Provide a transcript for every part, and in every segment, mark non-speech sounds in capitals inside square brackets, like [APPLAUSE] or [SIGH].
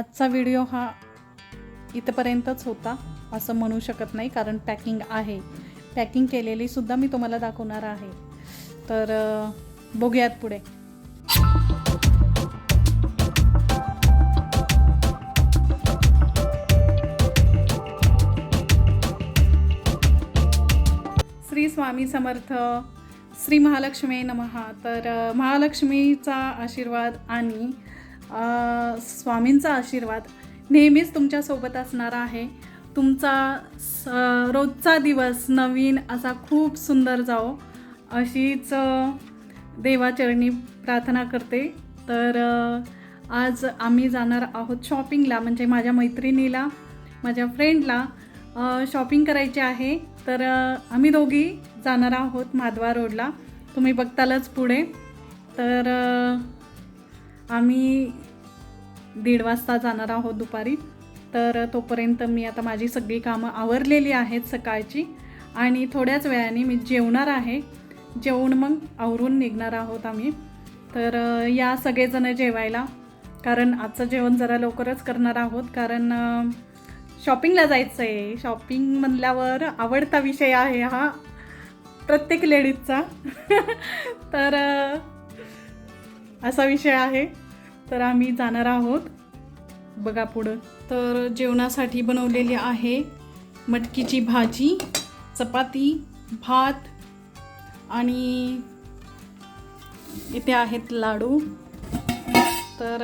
आजचा व्हिडिओ हा इथपर्यंतच होता असं म्हणू शकत नाही कारण पॅकिंग आहे. पॅकिंग केलेली सुद्धा मी तुम्हाला दाखवणार आहे. तर बघूयात पुढे. श्री स्वामी समर्थ श्री महालक्ष्मी नमहा तर महालक्ष्मीचा आशीर्वाद आणि स्वामींचा आशीर्वाद नेहमीच तुमच्यासोबत असणार आहे. तुमचा स रोजचा दिवस नवीन असा खूप सुंदर जाओ अशीच देवाचरणी प्रार्थना करते. तर आज आम्ही जाणार आहोत शॉपिंगला म्हणजे माझ्या मैत्रिणीला माझ्या फ्रेंडला शॉपिंग करायची आहे. तर आम्ही दोघी जाणार आहोत माधवा रोडला. तुम्ही बघतालच पुढे. तर आम्ही दीड वाजता जाणार आहोत दुपारी. तर तोपर्यंत मी आता माझी सगळी कामं आवरलेली आहेत सकाळची आणि थोड्याच वेळाने मी जेवणार आहे. जेवण मग आवरून निघणार आहोत आम्ही. तर या सगळेजणं जेवायला. कारण आजचं जेवण जरा लवकरच करणार आहोत. कारण शॉपिंगला जायचं आहे शॉपिंग म्हणल्यावर आवडता विषय आहे हा. प्रत्येक लेडीजचा. [LAUGHS] तर असा विषय आहे. तर आम्ही जाणार आहोत. बघा पुढं. तर जेवणासाठी बनवलेली आहे मटकीची भाजी चपाती भात आणि इथे आहेत लाडू. तर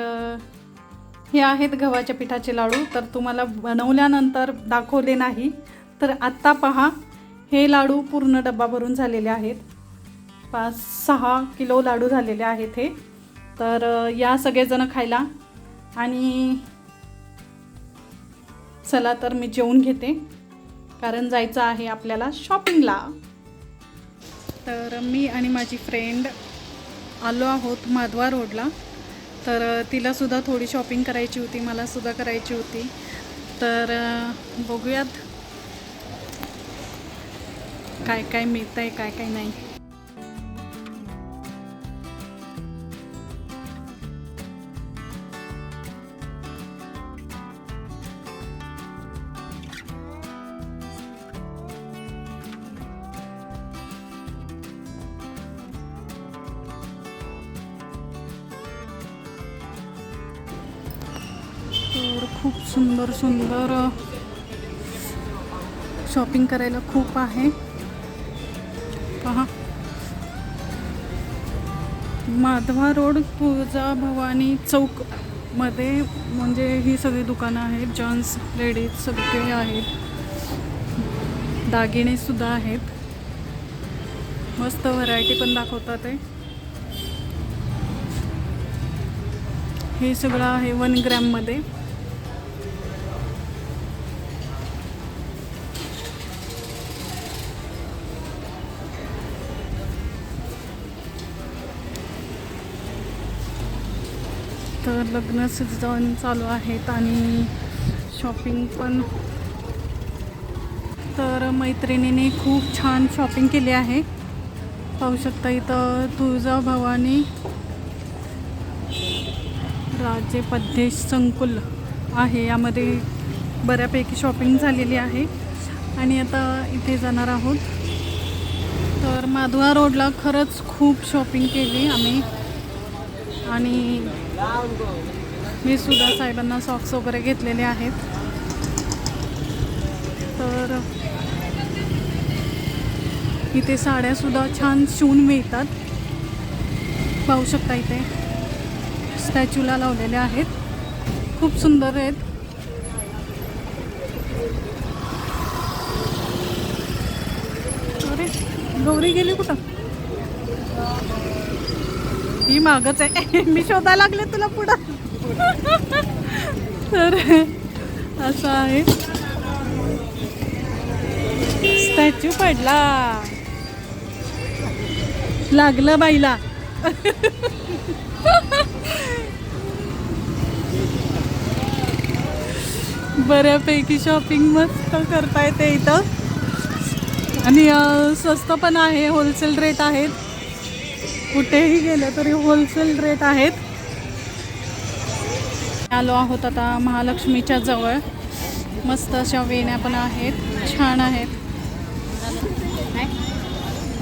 हे आहेत गव्हाच्या पिठाचे लाडू. तर तुम्हाला बनवल्यानंतर दाखवले नाही. तर आत्ता पहा हे लाडू पूर्ण डब्बा भरून झालेले आहेत. पाच सहा किलो लाडू झालेले आहेत हे. तर या सगळेजण खायला आणि चला तर मी जेवून घेते. कारण जायचं आहे आपल्याला शॉपिंगला. तर मी आणि माझी फ्रेंड आलो आहोत माधवा रोडला. तर तिलासुद्धा थोडी शॉपिंग करायची होती मलासुद्धा करायची होती. तर बघूयात. काय काय मिळतं आहे काय काय नाही. खूप सुंदर सुंदर शॉपिंग करायला खूप आहे. पहा. माधवा रोड तुळजा भवानी चौकमध्ये म्हणजे ही सगळी दुकानं आहेत जेंट्स लेडीज सगळे आहेत. दागिने सुद्धा आहेत. मस्त व्हरायटी पण दाखवतात आहे हे सगळं आहे वन ग्रॅममध्ये तर लग्न सीझन चालू आहेत आणि शॉपिंग पण. तर मैत्रिणीने खूप छान शॉपिंग केली आहे. पाहू शकता इथं तुळजा भवानी राजे पद्देश संकुल आहे. यामध्ये बऱ्यापैकी शॉपिंग झालेली आहे. आणि आता इथे जाणार आहोत. तर माधवा रोडला खरंच खूप शॉपिंग केली आम्ही. आणि मी सुद्धा साहेबांना सॉक्स वगैरे घेतलेले आहेत. तर इथे साड्यासुद्धा छान शिवून मिळतात. पाहू शकता इथे. स्टॅच्यूला लावलेल्या आहेत. खूप सुंदर आहेत. अरे गौरी गेली कुठं? ही मागच आहे. मी शोधायला लागले तुला पुढं. तर असं आहे. स्टॅच्यू पडला. लागलं बाईला. बऱ्यापैकी शॉपिंग मस्त करता येते इथं. आणि स्वस्त पण आहे होलसेल रेट आहेत. कुठेही गेलं तरी होलसेल रेट आहेत. आलो आहोत आता महालक्ष्मीच्या जवळ. मस्त अशा वेण्या पण आहेत. छान आहेत.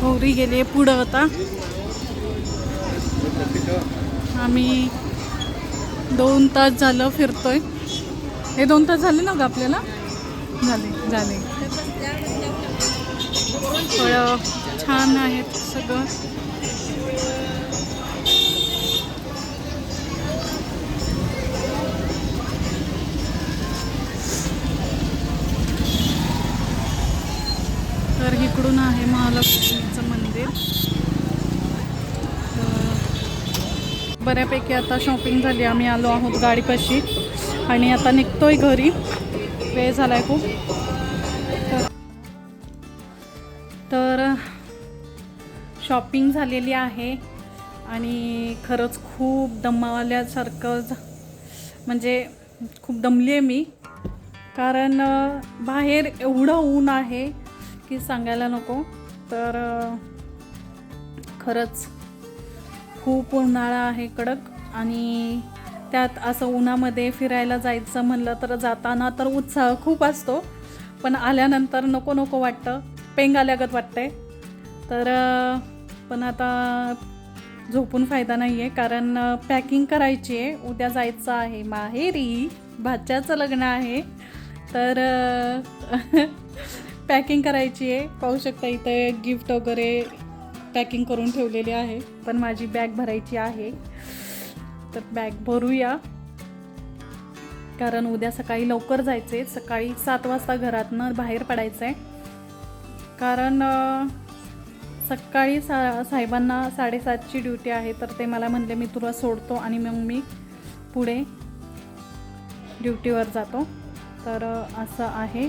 गौरी गेली पुढं आता. आम्ही दोन तास झालं फिरतोय. हे दोन तास झाले ना ग आपल्याला? झाले झाले. फळं छान आहेत सगळं. लक्ष्मीचं महालक्ष्मीचं मंदिर बऱ्यापैकी आता शॉपिंग झाली. आम्ही आलो आहोत गाडीपाशी. आणि आता निघतोय घरी. वेळ झालाय खूप. तर- तर शॉपिंग झालेली आहे. आणि खरंच खूप दमावल्यासारखं म्हणजे खूप दमली आहे मी. कारण बाहेर एवढं ऊन आहे की सांगायला नको. तर खरंच खूप उन्हाळा आहे कडक आणि त्यात असं उन्हामध्ये फिरायला जायचं म्हणलं तर जाताना तर उत्साह खूप असतो पण आल्यानंतर नको नको वाटतं पेंग आल्यागत वाटतंय. तर पण आता झोपून फायदा नाही आहे कारण पॅकिंग करायची आहे उद्या जायचं आहे माहेरी भाच्याचं लग्न आहे. तर [LAUGHS] पॅकिंग करायची आहे. पाहू शकता इथे गिफ्ट वगैरे पॅकिंग करून ठेवलेली आहे. पण माझी बॅग भरायची आहे. तर बॅग भरूया. कारण उद्या सकाळी लवकर जायचं आहे सकाळी सात वाजता घरातनं बाहेर पडायचं आहे कारण सकाळी सा साहेबांना साडेसातची ड्युटी आहे. तर ते मला म्हणले मी तुला सोडतो आणि मग मी पुढे ड्युटीवर जातो. तर असं आहे.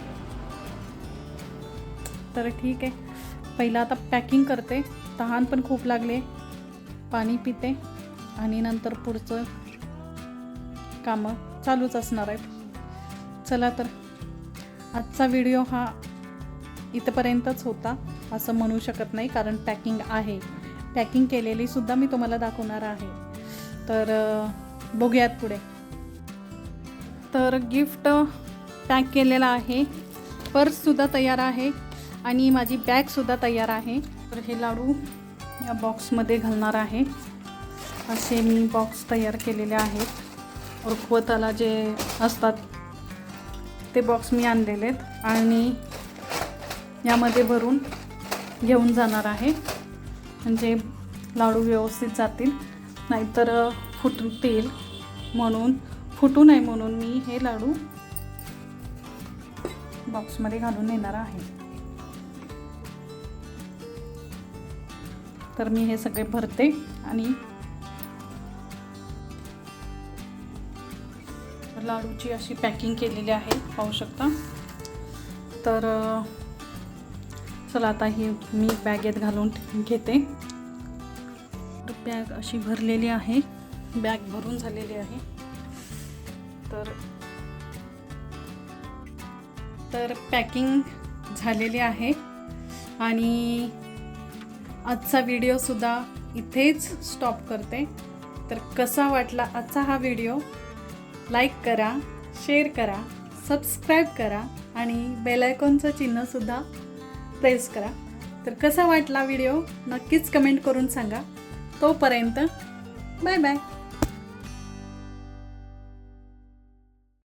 तर ठीक आहे. पहिलं आता पॅकिंग करते. तहान पण खूप लागले. पाणी पिते. आणि नंतर पुढचं कामं चालूच असणार आहेत. चला तर आजचा व्हिडिओ हा इथपर्यंतच होता. असं म्हणू शकत नाही कारण पॅकिंग आहे. पॅकिंग केलेली सुद्धा मी तुम्हाला दाखवणार आहे. तर बघूयात पुढे. तर गिफ्ट पॅक केलेलं आहे. पर्ससुद्धा तयार आहे. आणि माझी बॅगसुद्धा तयार आहे. तर हे लाडू या बॉक्समध्ये घालणार आहे. असे मी बॉक्स तयार केलेले आहेत. रुखवताला जे असतात ते बॉक्स मी आणलेले आहेत आणि यामध्ये भरून घेऊन जाणार आहे. म्हणजे लाडू व्यवस्थित जातील. नाहीतर फुटतील म्हणून फुटू नये म्हणून मी हे लाडू बॉक्समध्ये घालून येणार आहे. तर मी हे सगळे भरते आणि लाडूची अशी पॅकिंग केलेली आहे पाहू शकता. तर चला आता ही मी बॅगेत घालून घेते. तर बॅग अशी भरलेली आहे बॅग भरून झालेली आहे. तर तर पॅकिंग झालेली आहे आणि आजचा व्हिडिओसुद्धा इथेच स्टॉप करते. तर कसा वाटला आजचा हा व्हिडिओ लाईक करा शेअर करा सबस्क्राईब करा आणि बेलायकॉनचं चिन्हसुद्धा प्रेस करा. तर कसा वाटला व्हिडिओ नक्कीच कमेंट करून सांगा. तोपर्यंत बाय बाय